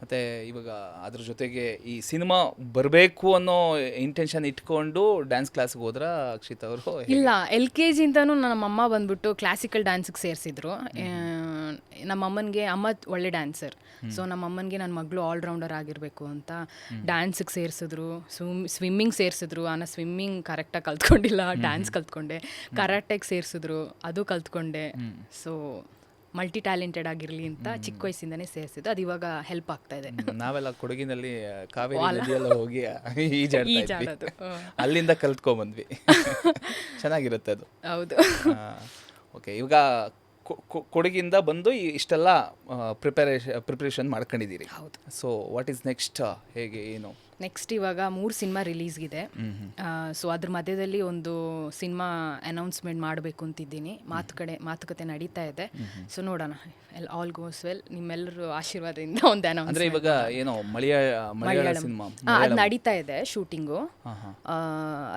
ಮತ್ತು ಇವಾಗ ಅದ್ರ ಜೊತೆಗೆ ಈ ಸಿನಿಮಾ ಬರಬೇಕು ಅನ್ನೋ ಇಂಟೆನ್ಷನ್ ಇಟ್ಕೊಂಡು ಡ್ಯಾನ್ಸ್ ಕ್ಲಾಸ್ಗೆ ಹೋದ್ರ ಅಕ್ಷಿತ್ ಅವರು? ಇಲ್ಲ ಎಲ್ ಕೆ ಜಿಂದನೂ ನಮ್ಮ ಅಮ್ಮ ಬಂದ್ಬಿಟ್ಟು ಕ್ಲಾಸಿಕಲ್ ಡ್ಯಾನ್ಸಿಗೆ ಸೇರಿಸಿದ್ರು. ನಮ್ಮಮ್ಮನಿಗೆ ಅಮ್ಮ ಒಳ್ಳೆ ಡ್ಯಾನ್ಸರ್ ಸೊ ನಮ್ಮಮ್ಮನಿಗೆ ನನ್ನ ಮಗಳು ಆಲ್ರೌಂಡರ್ ಆಗಿರಬೇಕು ಅಂತ ಡ್ಯಾನ್ಸಿಗೆ ಸೇರಿಸಿದ್ರು. Swim swimming ಸೇರಿಸಿದ್ರು. ನಾನು ಸ್ವಿಮ್ಮಿಂಗ್ ಕರೆಕ್ಟಾಗಿ ಕಲ್ತ್ಕೊಂಡಿಲ್ಲ ಡ್ಯಾನ್ಸ್ ಕಲ್ತ್ಕೊಂಡೆ. ಕರಾಟೆಗೆ ಸೇರಿಸಿದ್ರು. ಅದು ಕಲ್ತ್ಕೊಂಡೆ. ಸೊ ಮಲ್ಟಿ ಟ್ಯಾಲೆಂಟೆಡ್ ಆಗಿರಲಿ ಅಂತ ಚಿಕ್ಕ ವಯಸ್ಸಿಂದನೇ ಸೇರಿಸಿದ್ದು. ಅದು ಇವಾಗ ಹೆಲ್ಪ್ ಆಗ್ತಾ ಇದೆ. ನಾವೆಲ್ಲ ಕೊಡಗಿನಲ್ಲಿ ಕಾವೇರಿ ನದಿಯೆಲ್ಲ ಹೋಗಿ ಈಜಾಡೋದು. ಅಲ್ಲಿಂದ ಕಲ್ತ್ಕೊಂಡ್ಬಂದ್ವಿ ಚೆನ್ನಾಗಿರುತ್ತೆ ಅದು. ಹೌದು. ಓಕೆ ಇವಾಗ ಕೊಡಗಿಂದ ಬಂದು ಇಷ್ಟೆಲ್ಲ ಪ್ರಿಪರೇಷನ್ ಪ್ರಿಪ್ರೇಷನ್ ಮಾಡ್ಕೊಂಡಿದ್ದೀರಿ. ಹೌದು. ಸೊ ವಾಟ್ ಈಸ್ ನೆಕ್ಸ್ಟ್ ಹೇಗೆ ಏನು? ನೆಕ್ಸ್ಟ್ ಇವಾಗ ಮೂರು ಸಿನಿಮಾ ರಿಲೀಸ್ಗಿದೆ. ಸೊ ಅದ್ರ ಮಧ್ಯದಲ್ಲಿ ಒಂದು ಸಿನಿಮಾ ಅನೌನ್ಸ್ಮೆಂಟ್ ಮಾಡಬೇಕು ಅಂತಿದ್ದೀನಿ. ಮಾತುಕತೆ ಮಾತುಕತೆ ನಡೀತಾ ಇದೆ. ಸೊ ನೋಡೋಣ. ಎಲ್ ಆಲ್ ಗೋಸ್ ವೆಲ್ ನಿಮ್ಮೆಲ್ಲರೂ ಆಶೀರ್ವಾದದಿಂದ ಒಂದು ಅನೌನ್ಸ್ ಅಂದ್ರೆ ಇವಾಗ ಏನೋ ಮಲಯಾಳಂ ಅದು ನಡೀತಾ ಇದೆ ಶೂಟಿಂಗು.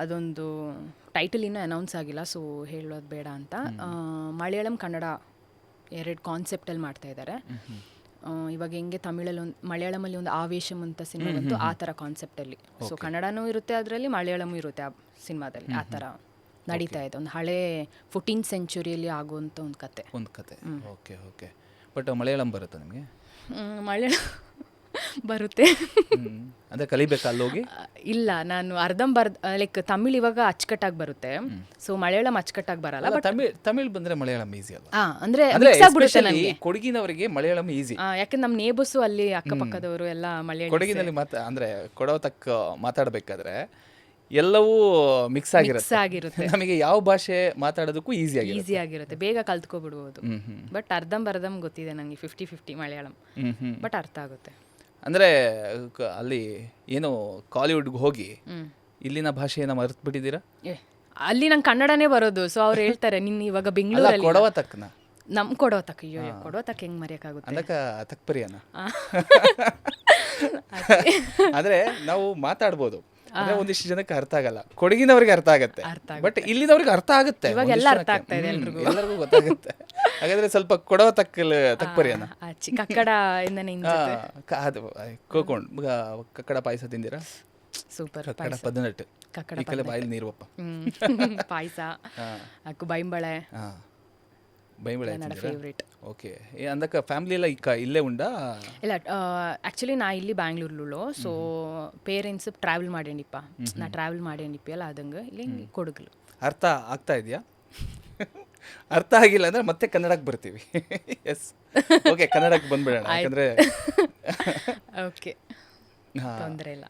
ಅದೊಂದು ಟೈಟಲ್ ಇನ್ನೂ ಅನೌನ್ಸ್ ಆಗಿಲ್ಲ ಸೊ ಹೇಳೋದು ಬೇಡ ಅಂತ. ಮಲಯಾಳಂ ಕನ್ನಡ ಎರಡು ಕಾನ್ಸೆಪ್ಟಲ್ಲಿ ಮಾಡ್ತಾ ಇದ್ದಾರೆ. ಇವಾಗ ಹೆಂಗೆ ತಮಿಳಲ್ಲಿ ಒಂದು ಮಲಯಾಳಮಲ್ಲಿ ಒಂದು ಆವೇಶಂ ಅಂತ ಸಿನಿಮಾ ಬಂತು ಆ ಥರ ಕಾನ್ಸೆಪ್ಟಲ್ಲಿ ಸೊ ಕನ್ನಡನೂ ಇರುತ್ತೆ ಅದರಲ್ಲಿ ಮಲಯಾಳಮೂ ಇರುತ್ತೆ ಆ ಸಿನಿಮಾದಲ್ಲಿ ಆ ಥರ ನಡೀತಾ ಇದೆ. ಒಂದು ಹಳೆ ಫೋರ್ಟೀನ್ ಸೆಂಚುರಿಯಲ್ಲಿ ಆಗುವಂಥ ಒಂದು ಕತೆ. ಒಂದು ಕತೆ. ಓಕೆ ಓಕೆ ಬಟ್ ಮಲಯಾಳಂ ಬರುತ್ತಾ ನಿಮಗೆ? ಮಲಯಾಳಂ ಮಲಯಾಳ ಬರುತ್ತೆ. ಅಂದರೆ ಕಲಿಬೇಕಾ ಅಲ್ಲೋಗಿ? ಇಲ್ಲ ನಾನು ಅರ್ಧಂಬರ್ಧ ಲೈಕ್ ತಮಿಳ್ ಇವಾಗ ಅಚ್ಚುಕಟ್ಟಾಗಿ ಬರುತ್ತೆ. ಸೊ ಮಲಯಾಳಂ ಅಚ್ಚುಕಟ್ಟಾಗಿ ಬರಲ್ಲ ಅಲ್ಲ, ತಮಿಳ್ ತಮಿಳ್ ಬಂದ್ರೆ ಮಲಯಾಳಂ ಈಸಿ ಅಲ್ಲ ಅಂದ್ರೆ ಮಿಕ್ಸ್ ಆಗ್ಬಿಡುತ್ತೆ ನನಗೆ. ಕೊಡಗಿನವರಿಗೆ ಮಲಯಾಳಂ ಈಸಿ ಯಾಕಂದ್ರೆ ನಮ್ಮ ನೇಬಸ್ಸು ಅಲ್ಲಿ ಅಕ್ಕಪಕ್ಕದವರು ಎಲ್ಲ ಮಲಯಾಳಿ ಕೊಡಗಿನಲ್ಲಿ ಮಾತ ಅಂದ್ರೆ ಕೊಡೋ ತಕ್ಕ ಮಾತಾಡಬೇಕಾದ್ರೆ ಎಲ್ಲವೂ ಮಿಕ್ಸ್ ಆಗಿರುತ್ತೆ. ನಮಗೆ ಯಾವ ಭಾಷೆ ಮಾತಾಡೋದಕ್ಕೂ ಈಸಿ ಆಗಿ ಈಸಿ ಆಗಿರುತ್ತೆ. ಬೇಗ ಕಲ್ತ್ಕೊಬಿಡ್ಬೋದು. ಬಟ್ ಬಟ್ ಅರ್ಧಂಬರ್ಧಂ ಗೊತ್ತಿದೆ ನನಗೆ ಫಿಫ್ಟಿ ಫಿಫ್ಟಿ ಮಲಯಾಳಂ. ಬಟ್ ಅರ್ಥ ಆಗುತ್ತೆ. ಅಂದ್ರೆ ಅಲ್ಲಿ ಏನು ಕಾಲಿವುಡ್ಗೆ ಹೋಗಿ ಇಲ್ಲಿನ ಭಾಷೆಯನ್ನ ಮರೆತು ಬಿಟ್ಟಿದ್ದೀರಾ ಅಲ್ಲಿ ನಂಗೆ ಕನ್ನಡನೇ ಬರೋದು ಸೊ ಅವ್ರು ಹೇಳ್ತಾರೆ ನಿನ್ನ ಇವಾಗ ಬೆಂಗಳೂರಲ್ಲಿ ಕೊಡವ ತಕ್ಕನ? ನಮ್ ಕೊಡೋ ತಕ್ಕ ಅಯ್ಯೋ ಕೊಡೋ ತಕ್ಕ ಹೆಂಗ್ ಮರೆಯಕ್ಕಾಗುತ್ತೆ? ಅದಕ್ಕ ತಕ್ಪರಿಯನ ಆದ್ರೆ ನಾವು ಮಾತಾಡ್ಬೋದು. ಅಂದ್ರೆ ಒಂದಿಷ್ಟು ಜನಕ್ಕೆ ಅರ್ಥ ಆಗಲ್ಲ. ಕೊಡಗಿನವ್ರಿಗೆ ಅರ್ಥ ಆಗತ್ತೆ. ಬಟ್ ಇಲ್ಲಿನವ್ರಿಗೆ ಅರ್ಥ ಆಗುತ್ತೆ. ಎಲ್ಲರಿಗೂ ಗೊತ್ತಾಗುತ್ತೆ. ಹಾಗಾದ್ರೆ ಸ್ವಲ್ಪ ಕೊಡವ ತಕ್ಕಲ್ ತಕ್ಪರಿಯನ ಆ ಕಕ್ಕಡ ಅದು ಕೋಕೊಂಡ್ ಕಕ್ಕಡ ಪಾಯಸ ತಿಂದಿರಾ? ಸೂಪರ್ ಕಕ್ಕಡ ಪದನಟ್ಟು ಕಕ್ಕಡ ಬಾಯಲ್ಲಿ ನೀರು ಬಪ್ಪ ಪಾಯಸ ಅಕ್ಕು ಬೈಂಬಳೆ. ಹಾ. ಬೈಬಳೆ ನನ್ನ ಫೇವ್ರೇಟ್ ಓಕೆ. ಅಂದಕ ಫ್ಯಾಮಿಲಿ ಎಲ್ಲ ಇಕ್ಕ ಇಲ್ಲೇ ಉಂಡಾ ಇಲ್ಲ ಆ್ಯಕ್ಚುಲಿ ನಾ ಇಲ್ಲಿ ಬ್ಯಾಂಗ್ಳೂರ್ಲು ಸೊ ಪೇರೆಂಟ್ಸ್ ಟ್ರಾವೆಲ್ ಮಾಡೇನಿಪ್ಪ. ನಾ ಟ್ರಾವೆಲ್ ಮಾಡೇನಿಪ್ಪಿ ಅಲ್ಲ ಅದಂಗೆ ಇಲ್ಲಿ ಕೊಡಗಲು. ಅರ್ಥ ಆಗ್ತಾ ಇದೆಯಾ? ಅರ್ಥ ಆಗಿಲ್ಲ ಅಂದ್ರೆ ಮತ್ತೆ ಕನ್ನಡಕ್ಕೆ ಬರ್ತೀವಿ. ಎಸ್ ಓಕೆ ಕನ್ನಡಕ್ಕೆ ಬಂದ್ಬಿಡೋಣ. ಯಾಕಂದ್ರೆ ಓಕೆ ತೊಂದರೆ ಇಲ್ಲ.